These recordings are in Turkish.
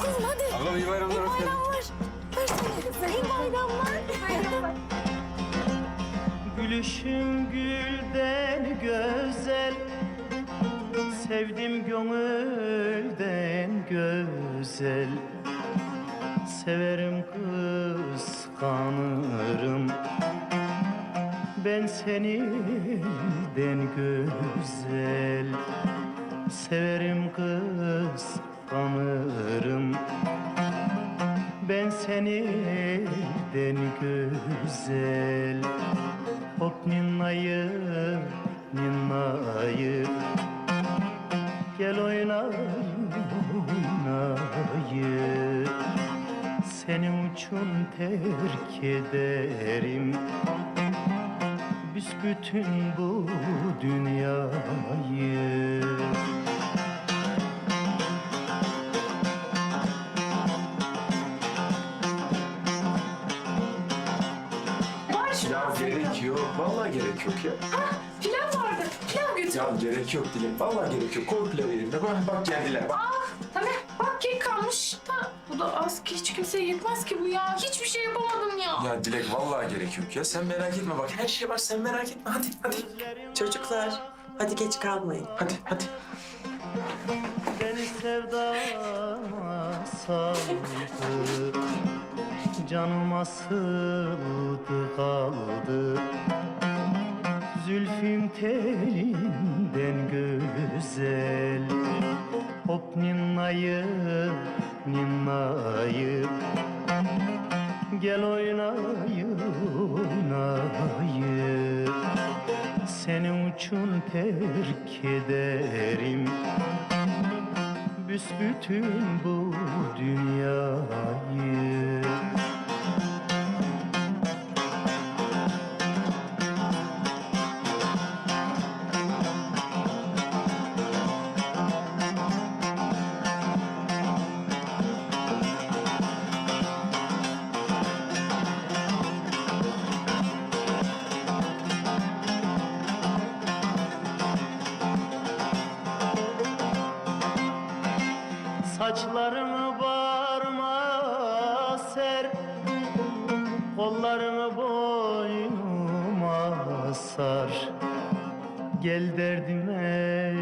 Olun hadi. Ablam iyi bayramlar. İyi bayramlar. Versene kızım. İyi bayramlar. Bayramlar. Gülüşüm gülden güzel Sevdim gönülden güzel Severim kıskanırım Ben seniden güzel Severim kıskanırım Ben seniden güzel Hop ninnayı, ninnayı Gel oynayı Senin için terk ederim. Büsbütün bu dünyayı Vallahi gerek yok ya. Pilav vardı. Pilav götür. Ya gerek yok Dilek. Vallahi gerek yok. Koy pilavı yerine. Bak, bak geldiler. Bak. Tabii bak kek kalmış. Da, bu da az ki hiç kimseye yetmez ki bu ya. Hiçbir şey yapamadım ya. Ya Dilek vallahi gerek yok ya. Sen merak etme bak. Her şey var. Sen merak etme. Hadi hadi. Çocuklar hadi geç kalmayın. Hadi hadi. Beni sevdama saldı Canıma sığdı kaldı Zülfüm telinden güzel. Hop ninnayı, ninnayı Gel oynayı, oynayı Senin için terk ederim. Büsbütün bu dünyayı Saçlarını bağrıma ser Kollarını boynuma sar. Gel derdime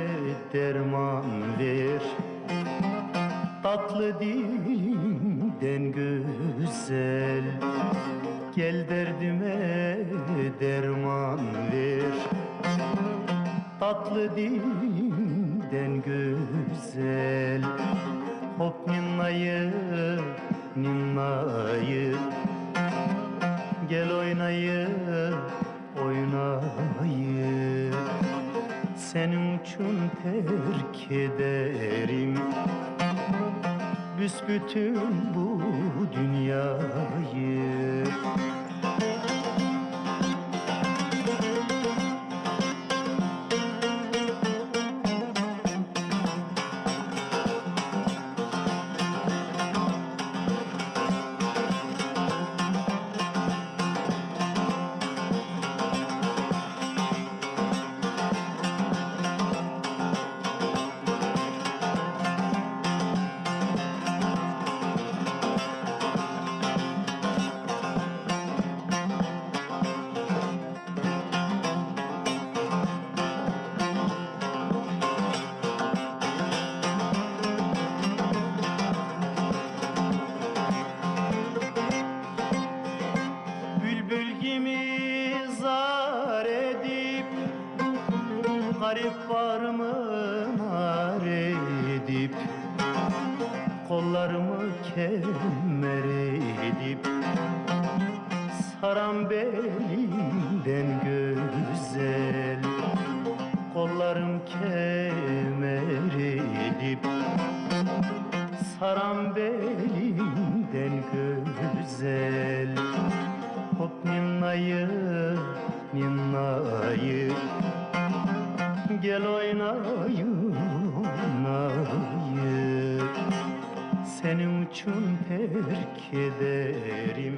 derman ver Tatlı dilinden güzel. Gel derdime derman ver Tatlı dilinden güzel Hop ninnayı, ninnayı. Gel oynayı, oynayı. Senin için terk ederim. Büsbütün bu dünyayı Garip varımı nar edip? Kollarımı kemer edip? Saran belimden güzel. Kollarım kemer edip? Saran belimden oynayın Senin için terk ederim